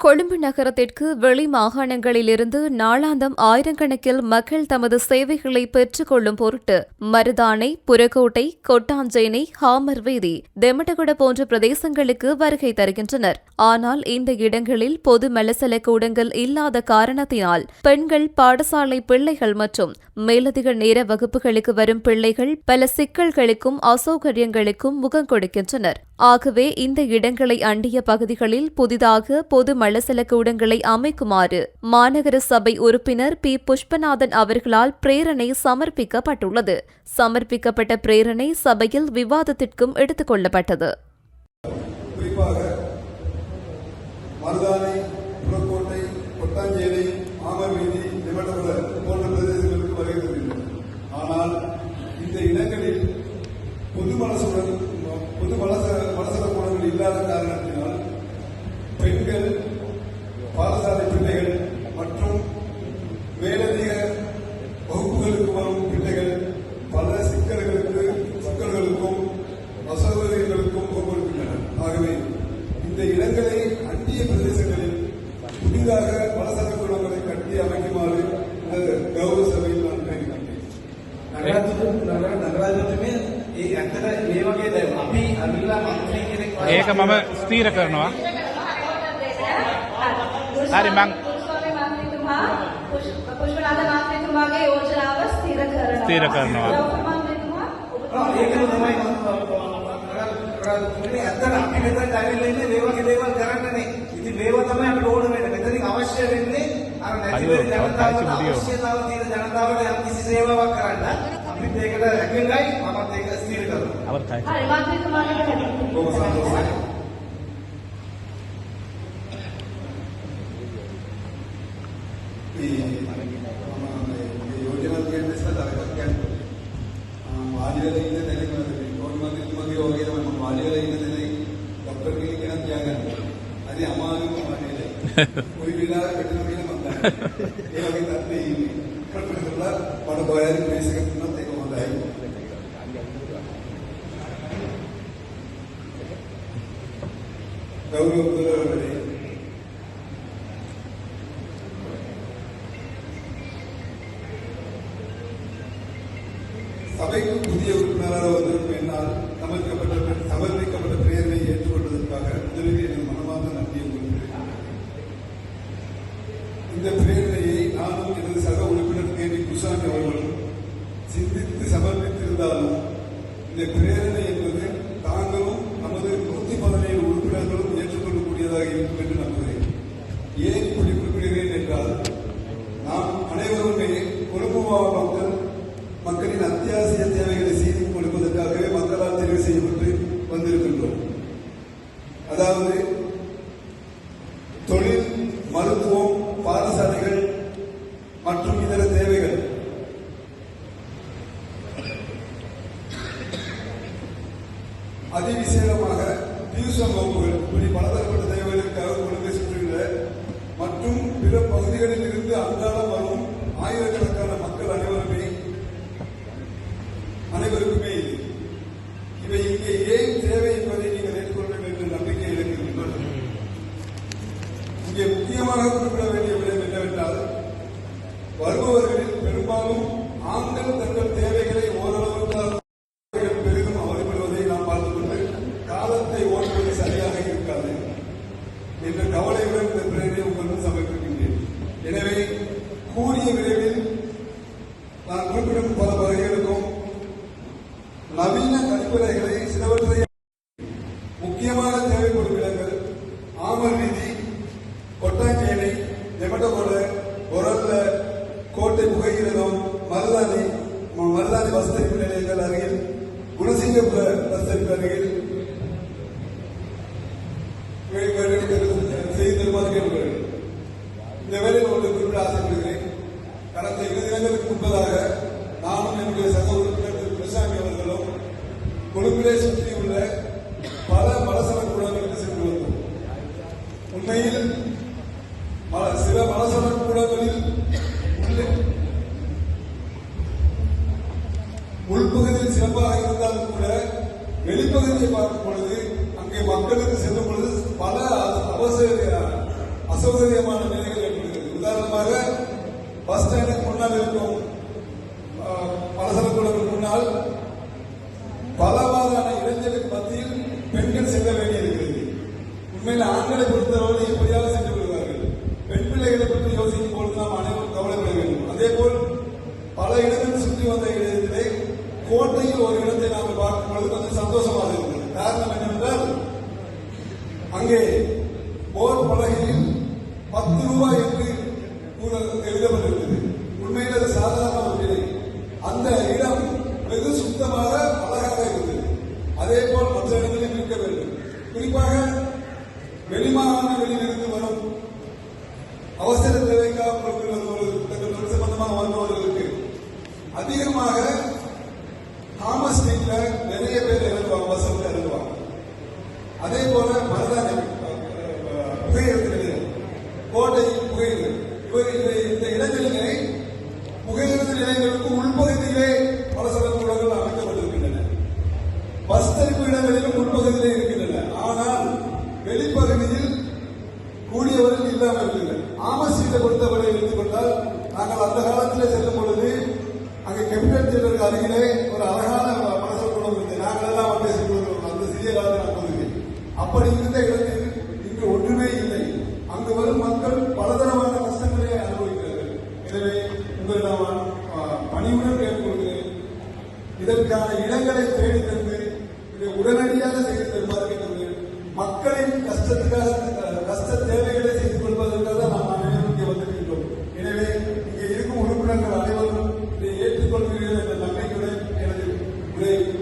கொழும்பு நகரத்திற்கு வெளி மாகாணங்களிலிருந்து நாளாந்தம் ஆயிரக்கணக்கில் மக்கள் தமது சேவைகளை பெற்றுக்கொள்ளும் பொருட்டு மருதானை புறக்கோட்டை கொட்டாஞ்சேனை ஹாமர் வீதி தெமட்டகுட போன்ற பிரதேசங்களுக்கு வருகை தருகின்றனர். ஆனால் இந்த இடங்களில் பொது மலசல கூடங்கள் இல்லாத காரணத்தினால் பெண்கள் பாடசாலை பிள்ளைகள் மற்றும் மேலதிக நேர வகுப்புகளுக்கு வரும் பிள்ளைகள் பல சிக்கல்களுக்கும் அசௌகரியங்களுக்கும் முகம் கொடுக்கின்றனர். ஆகவே இந்த இடங்களை அண்டிய பகுதிகளில் புதிதாக பொது மலசல கூடங்களை அமைக்குமாறு மாநகர சபை உறுப்பினர் பி. புஷ்பநாதன் அவர்களால் பிரேரணை சமர்ப்பிக்கப்பட்டுள்ளது. சமர்ப்பிக்கப்பட்ட பிரேரணை சபையில் விவாதத்திற்கும் எடுத்துக் கொள்ளப்பட்டது. ஆனால் இந்த இடங்களில் பொது மனசுடன் ඒක මම ස්ථීර කරනවා. හරි, මං- පුෂ්පේ මන්ත්‍රීතුමා පුෂ්- පුෂ්පනාථ මන්ත්‍රීතුමාගේ යෝජනාව ස්ථිර කරනවා. ස්ථිර කරනවා. ඒකම තමයි නගරාධිපතිතුමනි ඇත්තට අපි මෙතනට ඇවිල්ලා ඉන්නේ මේ වගේ දේවල් කරන්නනේ. ඉතින් මේවා තමයි අපිට ඕන වෙන්නේ. මෙතනින් අවශ්‍ය වෙන්නේ අර නැති වෙන ජනතාවට. අවශ්‍යතාව තියෙන ජනතාවට යම් කිසි සේවාවක් කරන්න අපිත් ඒකට රැකෙන්නයි මමත් ඒක. அவர் ரொம்ப சந்தோஷம் ബാല്യകലയിൽ തന്നെ ഗവൺമെന്റ് മന്ത്രി ഓർഗനമാണ് ബാല്യകലയിൽ തന്നെ ഡോക്ടർ ക്ലിനിക്കണം ത്യാഗം അത് അമാനും ഒരു വീടാതെ പെട്ടെന്ന് വന്നാൽ പടം പോയാലും പേശകത്തിനത്തേക്ക് ഉണ്ടായിരുന്നു கௌரவ முதல்வர்களே சபைக்கு புதிய உறுப்பினராக வந்திருக்கும் என்னால் சமர்ப்பிக்கப்பட்ட சமர்ப்பிக்கப்பட்ட பிரேரணை ஏற்றுக்கொண்டதற்காக முதலில் எனது மனமார்ந்த நன்றியை கொள்கிறேன் இந்த பிரேரணையை நானும் எனது சக உறுப்பினர் தேவி குஷாமி அவர்களும் சிந்தித்து சமர்ப்பித்திருந்தாலும் இந்த பிரேரணை என்பது ஏற்றுக்கொள்ளக்கூடியதாக இருக்கும் என்று நம்புகிறேன். ஏன் இப்படி குறிப்பிடுகிறேன் என்றால் நாம் அனைவருமே கொழும்பு மாவட்ட மக்கள் மக்களின் அத்தியாவசிய தேவைகளை செய்து கொடுப்பதற்காகவே மக்களால் தெரிவு செய்யப்பட்டு வந்திருக்கின்றோம். அதாவது தொழில் மருத்துவம் பாடசாலைகள் மற்றும் இதர தேவைகள். அதிவிசேகமாக வருபவர்களில் பெரும்பாலும் ஆண்கள் தங்கள் தேவைகளை ஓரளவுக்கு அவர்கள் பெரிதும் அவதிப்படுவதை நாம் பார்த்துக்கொண்டு காலத்தை ஓட்டுவது சரியாக இருக்காது என்ற கவலையுடன் இந்த பிரேரணை உங்களுக்கு சமர்ப்பிக்கின்றேன். எனவே கூடிய விரைவில் நான் குறிப்பிடும் பல பகுதிகளுக்கும் நவீன கழிப்பறைகளை சிலவற்றை முக்கியமான தேவைப்படும் இடங்கள் ஆமர் ரீதி கொட்டாஞ்சேனை நெமட்டகோட ஒரல்ல கோட்டை புகையிரதம் மருதானி ம- மருதானி பஸ் தரிப்பு நிலையங்கள் அருகில் குணசிங்கபுர பஸ் தரிப்பு அருகில் வே- வே- செய்து தருமாறு கேட்டுக்கொள்கிறேன் இந்த வேலையில் ஒன்று குறிப்பிட ஆசைப்படுகிறேன் கடந்த இரு தினங்களுக்கு முன்பதாக நானும் என்னுடைய சக உறுப்பினர் திரு குருசாமி அவர்களும் சுற்றி உள்ள பல மலசல கூடங்களுக்கு சென்று வந்தோம். உண்மையில் சில மலசல கூடங்களில் உள்பகுதியில் சிறப்பாக இருந்தாலும் கூட வெளிப்பகுதியை பார்க்கும் பொழுது அங்கே மக்களுக்கு செல்லும் பொழுது பல அவசர அசௌகரியமான நிலைகள் ஏற்படுகிறது. உதாரணமாக பஸ் ஸ்டாண்டுக்கு முன்னால் இருக்கும் பலசரக்குழுக்கு முன்னால் பல உண்மையில் ஆண்களை பொறுத்தவரை எப்படியாவது சென்று விடுவார்கள். பெண் பிள்ளைகளை பற்றி யோசிக்கும் போது நாம் அனைவரும் கவலைப்பட வேண்டும். அதே போல் பல இடங்கள் சுற்றி வந்த இடத்திலே கோட்டையில் ஒரு இடத்தை நாங்கள் பார்க்கும் பொழுது கொஞ்சம் சந்தோஷமாக இருந்தது. காரணம் என்னவென்றால் அங்கே போர் பலகையில் பத்து ரூபாய் என்று கூட எழுதப்பட்டிருந்தது. உண்மையில் அது சாதாரண ஒரு விலை. அந்த இடம் வெகு சுத்தமாக அழகாக இருந்தது. அதே போல் மற்ற இடங்களில் இருக்க வேண்டும். குறிப்பாக வெளிமாகாணங்களிலிருந்து வரும் அவசர தேவைக்காக பொருட்கள் வருபவர்கள் தங்கள் தொழில் சம்பந்தமாக வந்தவர்களுக்கு அதிகமாக தாமஸ் ஸ்ட்ரீட்ல நிறைய பேர் இறங்குவாங்க பஸ்ஸில் இறங்குவாங்க அதே போல மருதானை புகையிறது கோட்டை புகையிரத்து இவர் இந்த இடங்களிலே புகையிறது நிலையங்களுக்கு உள்பகுதியிலே பல கூடங்கள் அமைக்கப்பட்டிருக்கின்றன. பஸ் தரிப்பு இடங்களிலும் உள்பகுதியிலே வெளிப்பகுதியில் கூடியவர்கள் இல்லாமல் இருக்கிறது ஆமசீட்டை பொறுத்தவரை எடுத்துக்கொண்டால் நாங்கள் அந்த காலத்தில் செல்லும் பொழுது அங்கே கெப்டன் ஜெனருக்கு அருகிலே ஒரு அழகான மனசல் கூடம் இருந்தது நாங்கள் எல்லாம் வந்து செல்வோம் அந்த சிறிய காலத்தில் நான் போகிறேன் அப்படி இருந்த இடத்தில் break